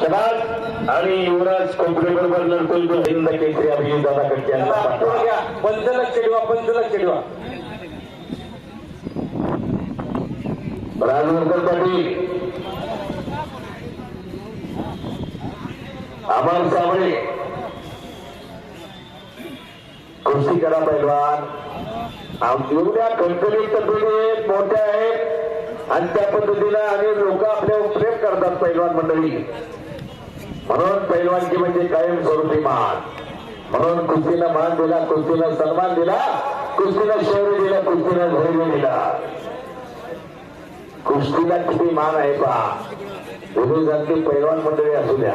शबाज आणि युवराज कोकणे बरोबर तो हिंद केसरी अभिजित दादा पाठवा. घ्या. पंच लक्ष ठेवा पंच लक्ष ठेवा. राजवर्धन पाटील. अमर साबळे. कुस्ती करा पैलवान एवढ्या कणकणीत तब्येती मोठ्या आहेत. आणि त्या पद्धतीला आणि लोक आपल्या प्रेम करतात पैलवान मंडळी. म्हणून पैलवानकी म्हणजे कायम स्वरूपी मान म्हणून कुस्तीनं मान दिला कुस्तीनं सन्मान दिला कुस्तीनं शौर्य दिला कुस्तीनं धैर्य दिला. कुस्तीला किती मान आहे पहा. जाते पैलवान मंडळी असू द्या.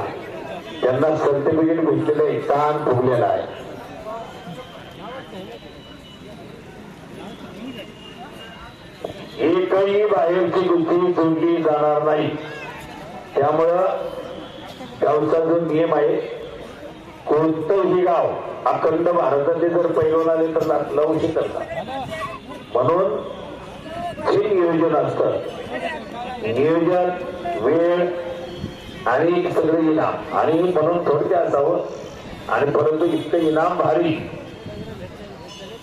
त्यांना सर्टिफिकेट भेटलेलं आहे ताण फुगलेला आहे. एकही बाहेरची कुस्ती सोडली जाणार नाही. त्यामुळं गावचा जो नियम आहे कोणतंही गाव अखंड भारताचे जर पैलवान आले तर नऊशे करतात. म्हणून हे नियोजन असतं नियोजन वेळ आणि सगळे इनाम. आणि म्हणून थोडक्या असावं आणि परंतु इतकं इनाम भारी.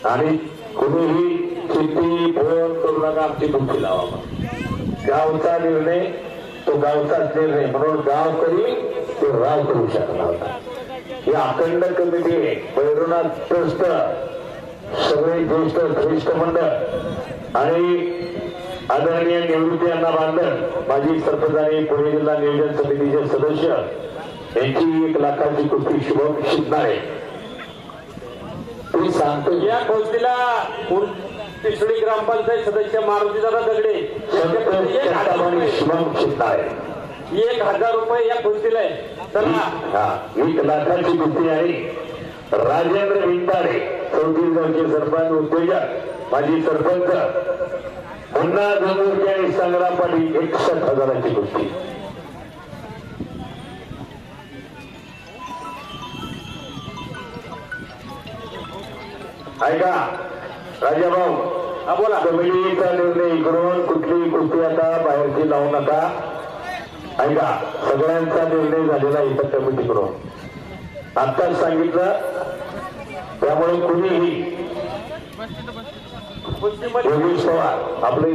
आणि कुणीही चिठ्ठी फोन करू नका आमची बुद्धी लावा गावचा निर्णय तो गावचाच निर्णय. म्हणून गावकरी तो राव करू शकला होता. ही अखंड कमिटी आहे. भैरवनाथ ट्रस्ट सगळे ज्येष्ठ श्रेष्ठ मंडळ आणि आदरणीय निवृत्ती यांना बांधण माजी सरपंच आणि पुणे जिल्हा नियोजन समितीचे सदस्य यांची एक लाखाची कुस्ती शुभम आहे. मी सांगतो या गोष्टीला पिसडी ग्रामपंचायत सदस्य मारुतीदादा दगडे एक हजार रुपये- या गोष्टीला आहे. चला. एक लाखाची कुस्ती आहे. राजेंद्र भिंताडे चौतीस गावचे सरपंच उद्योजक माजी सरपंच. मुन्ना धनुर्के आणि संग्राम पाटील एकसष्ट हजाराची कुस्ती. ऐका. राजाभाऊ हा बोला कमिटीचा निर्णय इकडून कुठलीही कुस्ती आता बाहेरची लावू नका. ऐका सगळ्यांचा निर्णय झालेला इथं कमिटीकडून. आत्ताच सांगितलं त्यामुळे कुणीही योगेश पवार आपले